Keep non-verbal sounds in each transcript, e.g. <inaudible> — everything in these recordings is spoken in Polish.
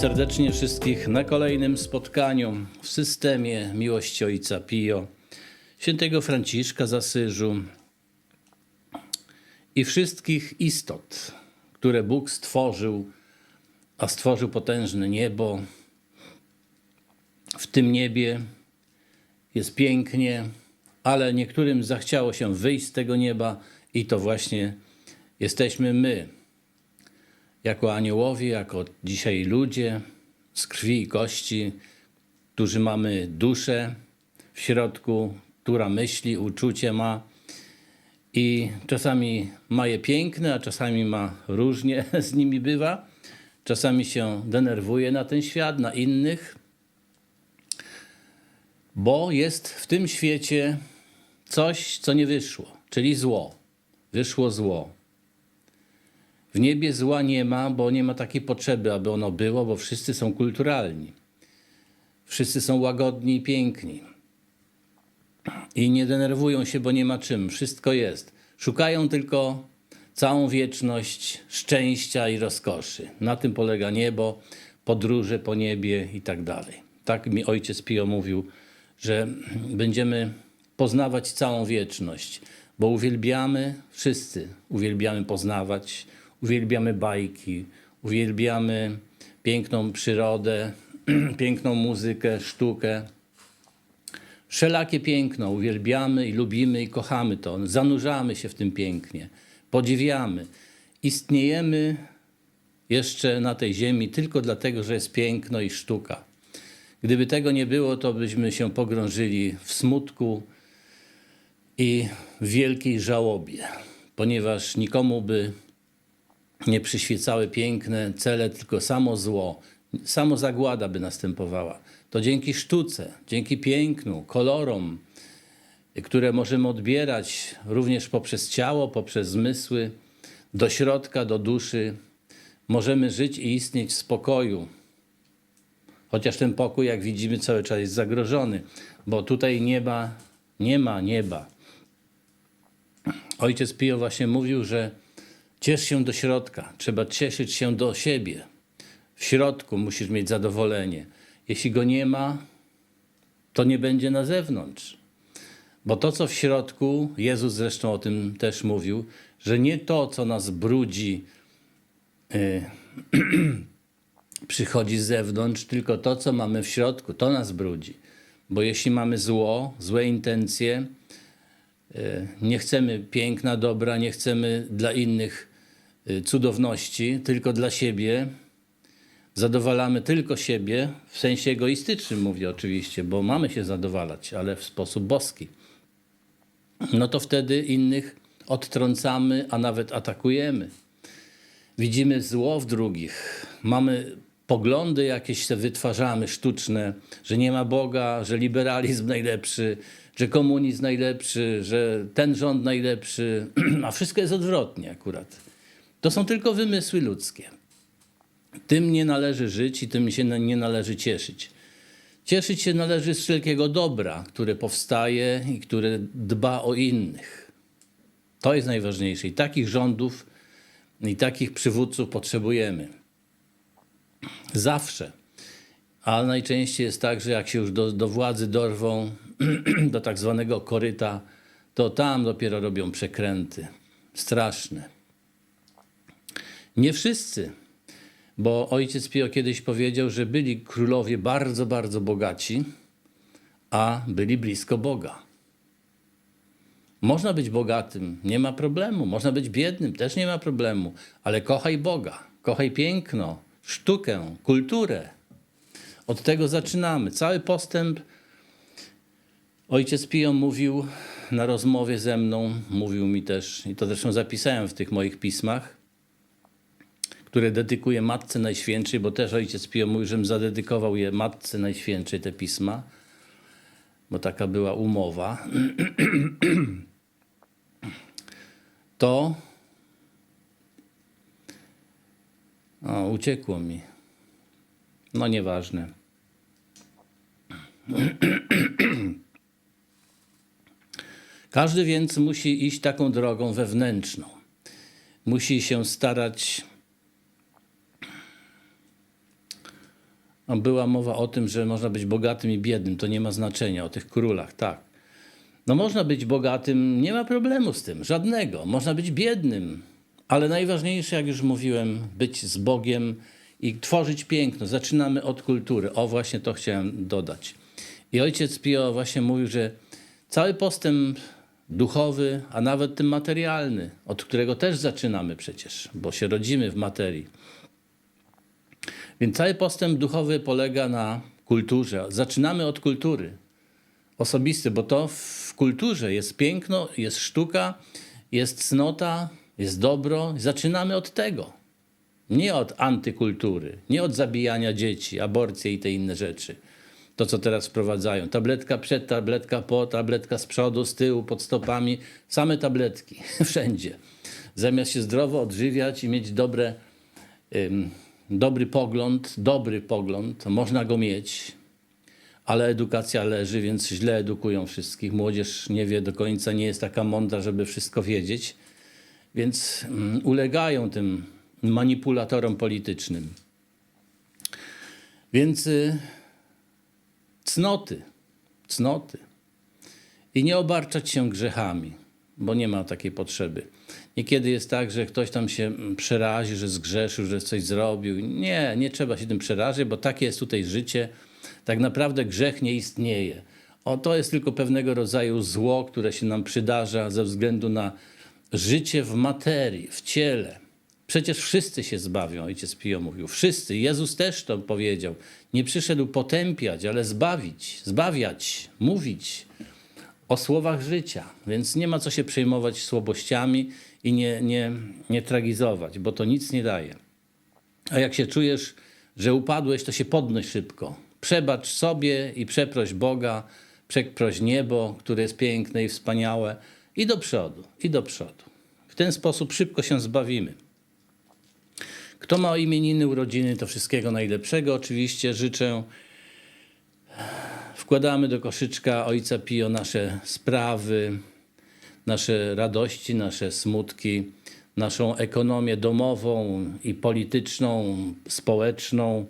Serdecznie wszystkich na kolejnym spotkaniu w systemie miłości Ojca Pio, świętego Franciszka z Asyżu i wszystkich istot, które Bóg stworzył, a stworzył potężne niebo. W tym niebie jest pięknie, ale niektórym zachciało się wyjść z tego nieba i to właśnie jesteśmy my jako aniołowie, jako dzisiaj ludzie z krwi i kości, którzy mamy duszę w środku, która myśli, uczucie ma i czasami ma je piękne, a czasami ma różnie <laughs> z nimi bywa. Czasami się denerwuje na ten świat, na innych, bo jest w tym świecie coś, co nie wyszło, czyli zło. Wyszło zło. W niebie zła nie ma, bo nie ma takiej potrzeby, aby ono było, bo wszyscy są kulturalni. Wszyscy są łagodni i piękni. I nie denerwują się, bo nie ma czym. Wszystko jest. Szukają tylko całą wieczność szczęścia i rozkoszy. Na tym polega niebo, podróże po niebie i tak dalej. Tak mi ojciec Pio mówił, że będziemy poznawać całą wieczność, bo uwielbiamy wszyscy, uwielbiamy poznawać, uwielbiamy bajki, uwielbiamy piękną przyrodę, <clears throat> piękną muzykę, sztukę. Wszelakie piękno uwielbiamy i lubimy i kochamy to. Zanurzamy się w tym pięknie, podziwiamy. Istniejemy jeszcze na tej ziemi tylko dlatego, że jest piękno i sztuka. Gdyby tego nie było, to byśmy się pogrążyli w smutku i w wielkiej żałobie, ponieważ nikomu by nie przyświecały piękne cele, tylko samo zło, samo zagłada by następowała. To dzięki sztuce, dzięki pięknu, kolorom, które możemy odbierać również poprzez ciało, poprzez zmysły, do środka, do duszy, możemy żyć i istnieć w spokoju. Chociaż ten pokój, jak widzimy, cały czas jest zagrożony, bo tutaj nieba nie ma nieba. Ojciec Pio właśnie mówił, że Ciesz się do środka. Trzeba cieszyć się do siebie. W środku musisz mieć zadowolenie. Jeśli go nie ma, to nie będzie na zewnątrz. Bo to, co w środku, Jezus zresztą o tym też mówił, że nie to, co nas brudzi, yy, <clears throat> przychodzi z zewnątrz, tylko to, co mamy w środku, to nas brudzi. Bo jeśli mamy zło, złe intencje, yy, nie chcemy piękna, dobra, nie chcemy dla innych cudowności tylko dla siebie, zadowalamy tylko siebie, w sensie egoistycznym mówię oczywiście, bo mamy się zadowalać, ale w sposób boski. No to wtedy innych odtrącamy, a nawet atakujemy. Widzimy zło w drugich, mamy poglądy jakieś se wytwarzamy sztuczne, że nie ma Boga, że liberalizm najlepszy, że komunizm najlepszy, że ten rząd najlepszy, <clears throat> a wszystko jest odwrotnie akurat. To są tylko wymysły ludzkie. Tym nie należy żyć i tym się nie należy cieszyć. Cieszyć się należy z wszelkiego dobra, które powstaje i które dba o innych. To jest najważniejsze. I takich rządów i takich przywódców potrzebujemy. Zawsze. Ale najczęściej jest tak, że jak się już do, do władzy dorwą, <clears throat> do tak zwanego koryta, to tam dopiero robią przekręty. Straszne. Nie wszyscy, bo ojciec Pio kiedyś powiedział, że byli królowie bardzo, bardzo bogaci, a byli blisko Boga. Można być bogatym, nie ma problemu. Można być biednym, też nie ma problemu, ale kochaj Boga, kochaj piękno, sztukę, kulturę. Od tego zaczynamy. Cały postęp. Ojciec Pio mówił na rozmowie ze mną, mówił mi też, i to zresztą zapisałem w tych moich pismach, które dedykuję Matce Najświętszej, bo też ojciec Pio mówił, żebym zadedykował je Matce Najświętszej, te pisma, bo taka była umowa, <clears throat> to o, uciekło mi. No nieważne. <clears throat> Każdy więc musi iść taką drogą wewnętrzną. Musi się starać była mowa o tym, że można być bogatym i biednym. To nie ma znaczenia, o tych królach, tak. No można być bogatym, nie ma problemu z tym, żadnego. Można być biednym, ale najważniejsze, jak już mówiłem, być z Bogiem i tworzyć piękno. Zaczynamy od kultury. O, właśnie to chciałem dodać. I ojciec Pio właśnie mówił, że cały postęp duchowy, a nawet tym materialny, od którego też zaczynamy przecież, bo się rodzimy w materii. Więc cały postęp duchowy polega na kulturze. Zaczynamy od kultury osobisty, bo to w kulturze jest piękno, jest sztuka, jest cnota, jest dobro. Zaczynamy od tego. Nie od antykultury, nie od zabijania dzieci, aborcji i te inne rzeczy. To, co teraz wprowadzają. Tabletka przed, tabletka po, tabletka z przodu, z tyłu, pod stopami. Same tabletki, <laughs> wszędzie. Zamiast się zdrowo odżywiać i mieć dobre, dobry pogląd, dobry pogląd, można go mieć, ale edukacja leży, więc źle edukują wszystkich. Młodzież nie wie do końca, nie jest taka mądra, żeby wszystko wiedzieć, więc mm, ulegają tym manipulatorom politycznym. Więc y, cnoty, cnoty. I nie obarczać się grzechami, bo nie ma takiej potrzeby. Niekiedy jest tak, że ktoś tam się mm, przerazi, że zgrzeszył, że coś zrobił. Nie, nie trzeba się tym przerazić, bo takie jest tutaj życie. Tak naprawdę grzech nie istnieje. O, to jest tylko pewnego rodzaju zło, które się nam przydarza ze względu na życie w materii, w ciele. Przecież wszyscy się zbawią, ojciec Pio mówił. Wszyscy. Jezus też to powiedział. Nie przyszedł potępiać, ale zbawić, zbawiać, mówić o słowach życia. Więc nie ma co się przejmować słabościami i nie, nie, nie tragizować, bo to nic nie daje. A jak się czujesz, że upadłeś, to się podnoś szybko. Przebacz sobie i przeproś Boga, przeproś niebo, które jest piękne i wspaniałe i do przodu, i do przodu. W ten sposób szybko się zbawimy. Kto ma imieniny, urodziny, to wszystkiego najlepszego. Oczywiście życzę. Wkładamy do koszyczka Ojca Pio nasze sprawy, nasze radości, nasze smutki, naszą ekonomię domową i polityczną, społeczną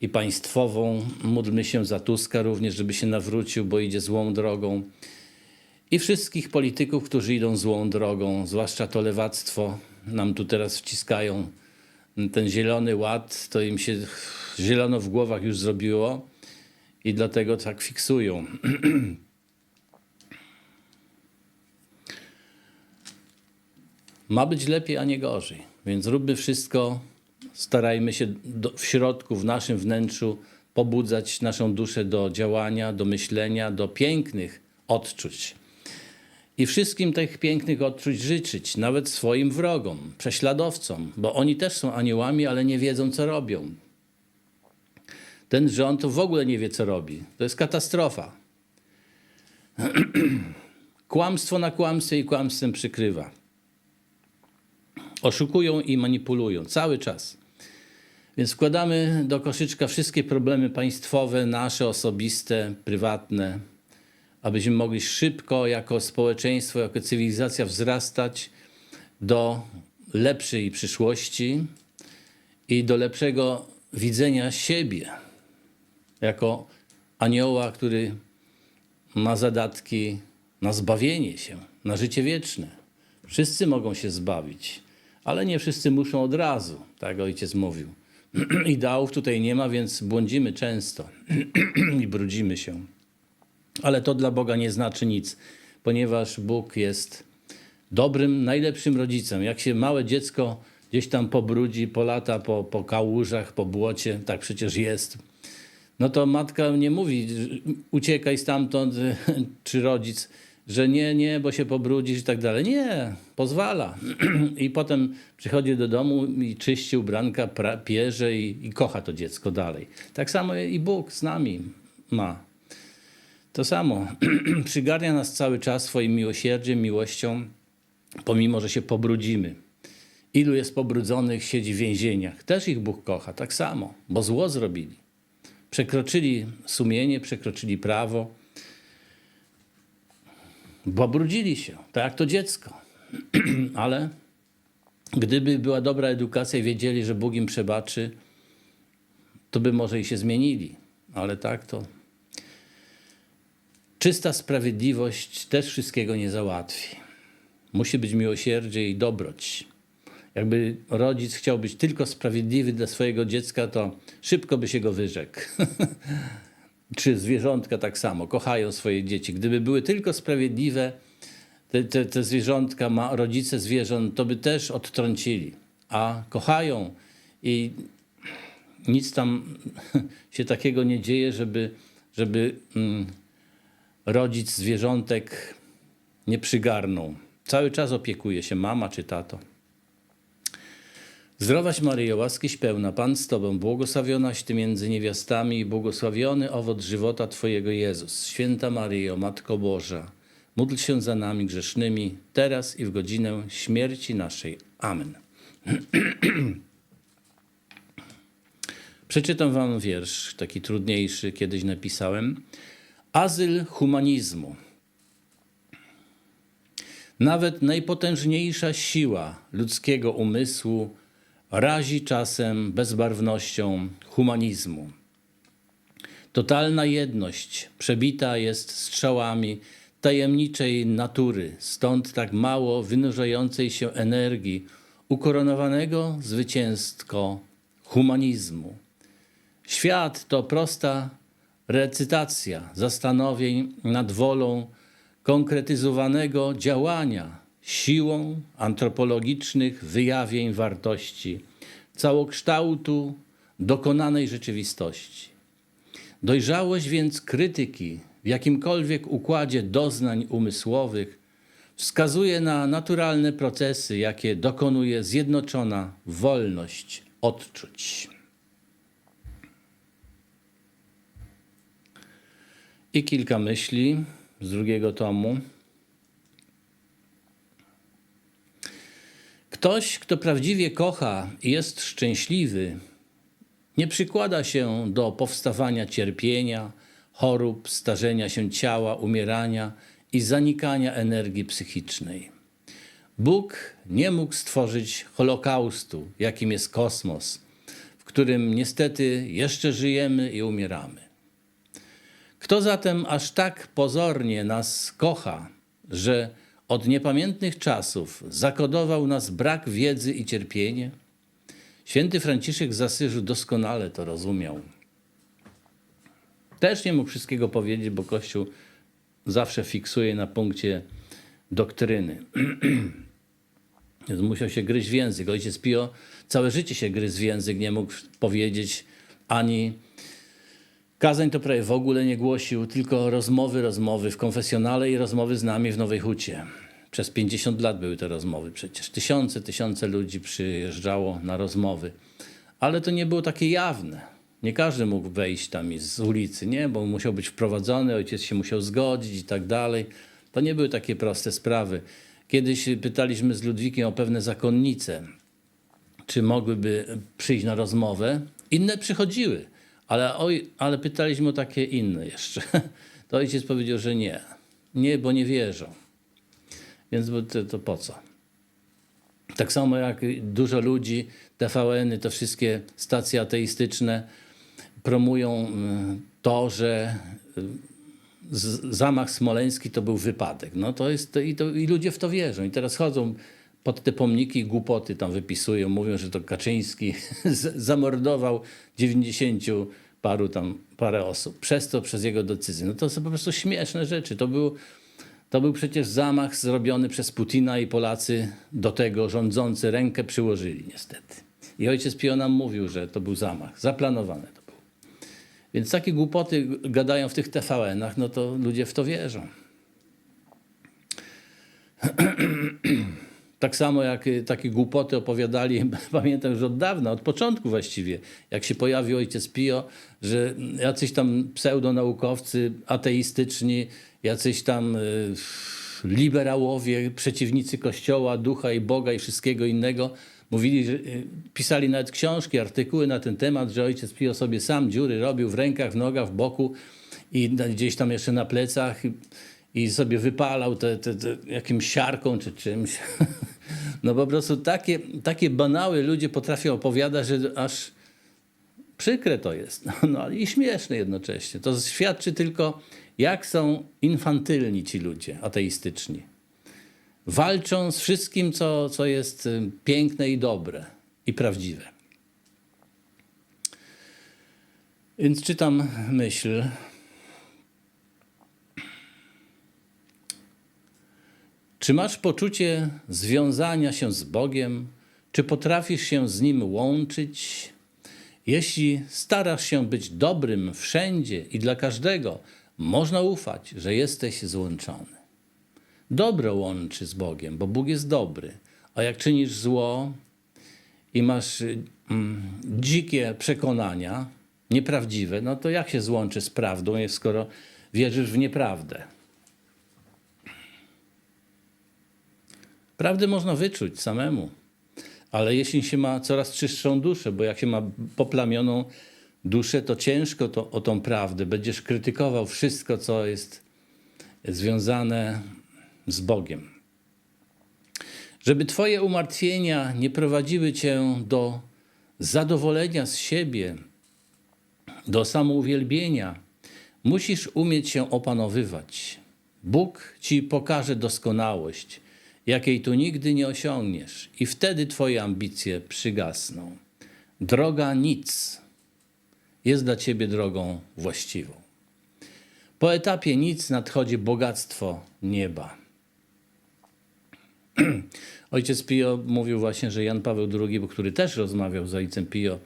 i państwową. Módlmy się za Tuska również, żeby się nawrócił, bo idzie złą drogą. I wszystkich polityków, którzy idą złą drogą, zwłaszcza to lewactwo, nam tu teraz wciskają ten zielony ład, to im się zielono w głowach już zrobiło i dlatego tak fiksują. <clears throat> Ma być lepiej, a nie gorzej. Więc róbmy wszystko, starajmy się do, w środku, w naszym wnętrzu pobudzać naszą duszę do działania, do myślenia, do pięknych odczuć. I wszystkim tych pięknych odczuć życzyć, nawet swoim wrogom, prześladowcom, bo oni też są aniołami, ale nie wiedzą, co robią. Ten rząd w ogóle nie wie, co robi. To jest katastrofa. <clears throat> Kłamstwo na kłamstwie i kłamstwem przykrywa. Oszukują i manipulują cały czas. Więc wkładamy do koszyczka wszystkie problemy państwowe, nasze, osobiste, prywatne, abyśmy mogli szybko jako społeczeństwo, jako cywilizacja wzrastać do lepszej przyszłości i do lepszego widzenia siebie jako anioła, który ma zadatki na zbawienie się, na życie wieczne. Wszyscy mogą się zbawić, ale nie wszyscy muszą od razu, tak ojciec mówił. <clears throat> Ideałów tutaj nie ma, więc błądzimy często <clears throat> i brudzimy się. Ale to dla Boga nie znaczy nic, ponieważ Bóg jest dobrym, najlepszym rodzicem. Jak się małe dziecko gdzieś tam pobrudzi, polata po, po kałużach, po błocie, tak przecież jest, no to matka nie mówi uciekaj stamtąd, <laughs> czy rodzic, że nie, nie, bo się pobrudzisz i tak dalej. Nie, pozwala. <clears throat> I potem przychodzi do domu i czyści ubranka, pra, pierze i, i kocha to dziecko dalej. Tak samo i Bóg z nami ma. To samo. <clears throat> Przygarnia nas cały czas swoim miłosierdziem, miłością, pomimo, że się pobrudzimy. Ilu jest pobrudzonych, siedzi w więzieniach. Też ich Bóg kocha, tak samo, bo zło zrobili. Przekroczyli sumienie, przekroczyli prawo, pobrudzili się, tak jak to dziecko. <clears throat> Ale gdyby była dobra edukacja i wiedzieli, że Bóg im przebaczy, to by może i się zmienili, ale tak to. Czysta sprawiedliwość też wszystkiego nie załatwi. Musi być miłosierdzie i dobroć. Jakby rodzic chciał być tylko sprawiedliwy dla swojego dziecka, to szybko by się go wyrzekł. <laughs> Czy zwierzątka tak samo, kochają swoje dzieci. Gdyby były tylko sprawiedliwe, te, te, te zwierzątka, ma, rodzice zwierząt, to by też odtrącili. A kochają i nic tam <laughs> się takiego nie dzieje, żeby, żeby mm, rodzic zwierzątek nie przygarnął. Cały czas opiekuje się mama czy tato. Zdrowaś Maryjo, łaskiś pełna, Pan z Tobą, błogosławionaś Ty między niewiastami i błogosławiony owoc żywota Twojego Jezus. Święta Maryjo, Matko Boża, módl się za nami grzesznymi, teraz i w godzinę śmierci naszej. Amen. <clears throat> Przeczytam Wam wiersz, taki trudniejszy, kiedyś napisałem. Azyl humanizmu. Nawet najpotężniejsza siła ludzkiego umysłu razi czasem bezbarwnością humanizmu. Totalna jedność przebita jest strzałami tajemniczej natury, stąd tak mało wynurzającej się energii ukoronowanego zwycięstko humanizmu. Świat to prosta recytacja zastanowień nad wolą konkretyzowanego działania siłą antropologicznych wyjawień wartości, całokształtu dokonanej rzeczywistości. Dojrzałość więc krytyki w jakimkolwiek układzie doznań umysłowych wskazuje na naturalne procesy, jakie dokonuje zjednoczona wolność odczuć. I kilka myśli z drugiego tomu. Ktoś, kto prawdziwie kocha i jest szczęśliwy, nie przykłada się do powstawania cierpienia, chorób, starzenia się ciała, umierania i zanikania energii psychicznej. Bóg nie mógł stworzyć holokaustu, jakim jest kosmos, w którym niestety jeszcze żyjemy i umieramy. Kto zatem aż tak pozornie nas kocha, że od niepamiętnych czasów zakodował nas brak wiedzy i cierpienie? Święty Franciszek z Asyżu doskonale to rozumiał. Też nie mógł wszystkiego powiedzieć, bo Kościół zawsze fiksuje na punkcie doktryny. Więc <clears throat> musiał się gryźć w język. Ojciec Pio całe życie się gryzł w język, nie mógł powiedzieć ani kazań to prawie w ogóle nie głosił, tylko rozmowy, rozmowy w konfesjonale i rozmowy z nami w Nowej Hucie. Przez 50 lat były te rozmowy przecież. Tysiące, tysiące ludzi przyjeżdżało na rozmowy. Ale to nie było takie jawne. Nie każdy mógł wejść tam z ulicy, nie? Bo musiał być wprowadzony, ojciec się musiał zgodzić i tak dalej. To nie były takie proste sprawy. Kiedyś pytaliśmy z Ludwikiem o pewne zakonnice, czy mogłyby przyjść na rozmowę. Inne przychodziły, ale, oj, ale pytaliśmy o takie inne jeszcze. To ojciec powiedział, że nie. Nie, bo nie wierzą. Więc to, to po co? Tak samo jak dużo ludzi, TVN-y, to wszystkie stacje ateistyczne promują mm, to, że z- zamach smoleński to był wypadek. No to jest, i, to, i ludzie w to wierzą. I teraz chodzą pod te pomniki głupoty tam wypisują, mówią, że to Kaczyński <laughs> zamordował 90 paru tam, parę osób. Przez to, przez jego decyzję. No to są po prostu śmieszne rzeczy. To był, to był przecież zamach zrobiony przez Putina i Polacy do tego rządzący rękę przyłożyli niestety. I ojciec Pio nam mówił, że to był zamach. Zaplanowane to było. Więc takie głupoty gadają w tych TVN-ach, no to ludzie w to wierzą. <clears throat> Tak samo jak y, takie głupoty opowiadali, <laughs> pamiętam już od dawna, od początku właściwie, jak się pojawił ojciec Pio, że jacyś tam pseudonaukowcy ateistyczni, jacyś tam y, liberałowie, przeciwnicy Kościoła, ducha i Boga i wszystkiego innego, mówili, że y, pisali nawet książki, artykuły na ten temat, że ojciec Pio sobie sam dziury robił w rękach, w nogach, w boku i gdzieś tam jeszcze na plecach i, sobie wypalał te, te, te jakimś siarką czy czymś. <laughs> No po prostu takie, takie banały ludzie potrafią opowiadać, że aż przykre to jest, <laughs> no, no i śmieszne jednocześnie. To świadczy tylko, jak są infantylni ci ludzie ateistyczni. Walczą z wszystkim, co, co jest y, piękne i dobre i prawdziwe. Więc czytam myśl. Czy masz poczucie związania się z Bogiem? Czy potrafisz się z Nim łączyć? Jeśli starasz się być dobrym wszędzie i dla każdego, można ufać, że jesteś złączony. Dobro łączy z Bogiem, bo Bóg jest dobry. A jak czynisz zło i masz mm, dzikie przekonania, nieprawdziwe, no to jak się złączy z prawdą, skoro wierzysz w nieprawdę? Prawdę można wyczuć samemu, ale jeśli się ma coraz czystszą duszę, bo jak się ma poplamioną duszę, to ciężko to, o tą prawdę. Będziesz krytykował wszystko, co jest związane z Bogiem. Żeby Twoje umartwienia nie prowadziły Cię do zadowolenia z siebie, do samouwielbienia, musisz umieć się opanowywać. Bóg Ci pokaże doskonałość, jakiej tu nigdy nie osiągniesz, i wtedy Twoje ambicje przygasną. Droga nic jest dla Ciebie drogą właściwą. Po etapie nic nadchodzi bogactwo nieba. <clears throat> Ojciec Pio mówił właśnie, że Jan Paweł II, który też rozmawiał z ojcem Pio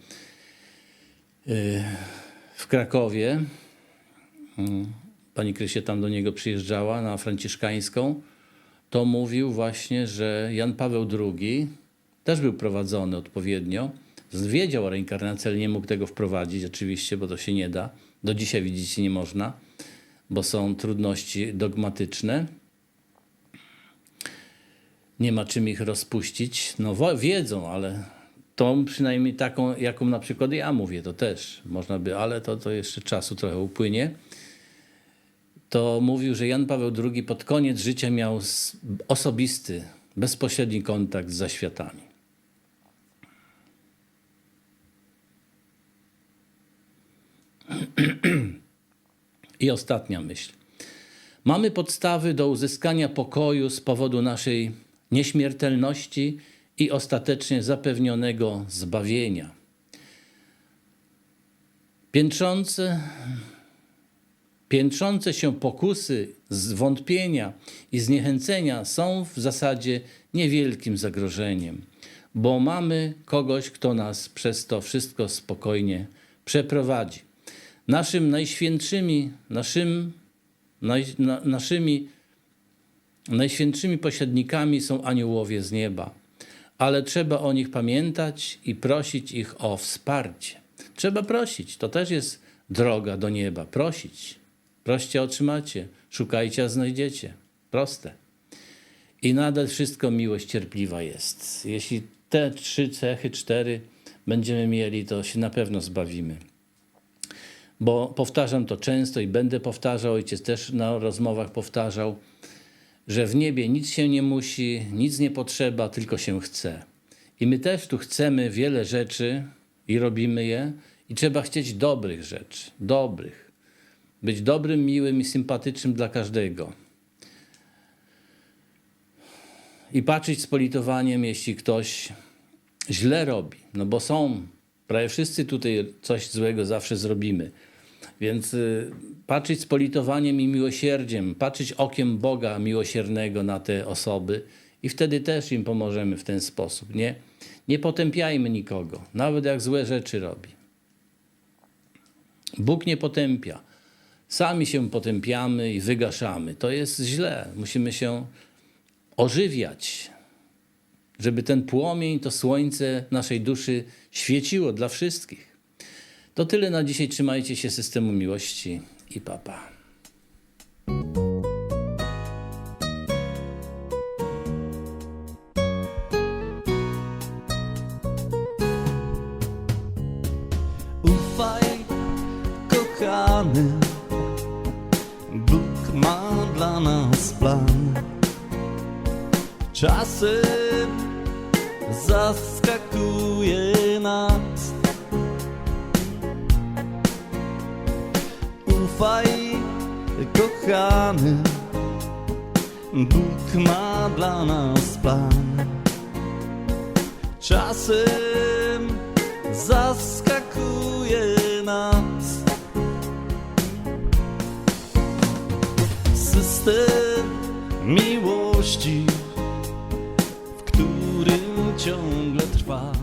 y, w Krakowie, mm, pani Krysie tam do niego przyjeżdżała na franciszkańską, to mówił właśnie, że Jan Paweł II też był prowadzony odpowiednio. Wiedział o reinkarnacji, ale nie mógł tego wprowadzić oczywiście, bo to się nie da. Do dzisiaj widzicie nie można, bo są trudności dogmatyczne nie ma czym ich rozpuścić. No wiedzą, ale tą przynajmniej taką, jaką na przykład ja mówię, to też można by, ale to, to jeszcze czasu trochę upłynie. To mówił, że Jan Paweł II pod koniec życia miał osobisty, bezpośredni kontakt z zaświatami. I ostatnia myśl. Mamy podstawy do uzyskania pokoju z powodu naszej nieśmiertelności i ostatecznie zapewnionego zbawienia. Piętrzące, piętrzące się pokusy zwątpienia i zniechęcenia są w zasadzie niewielkim zagrożeniem, bo mamy kogoś, kto nas przez to wszystko spokojnie przeprowadzi. Naszym najświętszymi, naszym, naj, na, naszymi Najświętszymi pośrednikami są aniołowie z nieba, ale trzeba o nich pamiętać i prosić ich o wsparcie. Trzeba prosić, to też jest droga do nieba. Prosić. Proście otrzymacie, szukajcie, a znajdziecie. Proste. I nadal wszystko miłość cierpliwa jest. Jeśli te trzy cechy, cztery będziemy mieli, to się na pewno zbawimy. Bo powtarzam to często i będę powtarzał, ojciec też na rozmowach powtarzał, że w niebie nic się nie musi, nic nie potrzeba, tylko się chce. I my też tu chcemy wiele rzeczy i robimy je, i trzeba chcieć dobrych rzeczy, dobrych. Być dobrym, miłym i sympatycznym dla każdego. I patrzeć z politowaniem, jeśli ktoś źle robi. No bo są, prawie wszyscy tutaj coś złego zawsze zrobimy. Więc y, patrzeć z politowaniem i miłosierdziem, patrzeć okiem Boga miłosiernego na te osoby i wtedy też im pomożemy w ten sposób. Nie, nie potępiajmy nikogo, nawet jak złe rzeczy robi. Bóg nie potępia. Sami się potępiamy i wygaszamy. To jest źle. Musimy się ożywiać, żeby ten płomień, to słońce naszej duszy świeciło dla wszystkich. To tyle na dzisiaj. Trzymajcie się systemu miłości i papa. Ma dla nas plan. Czasem zaskakuje nas ufaj, kochany. Bóg ma dla nas plan. Czasem zaskakuje nas miłości, w którym ciągle trwa.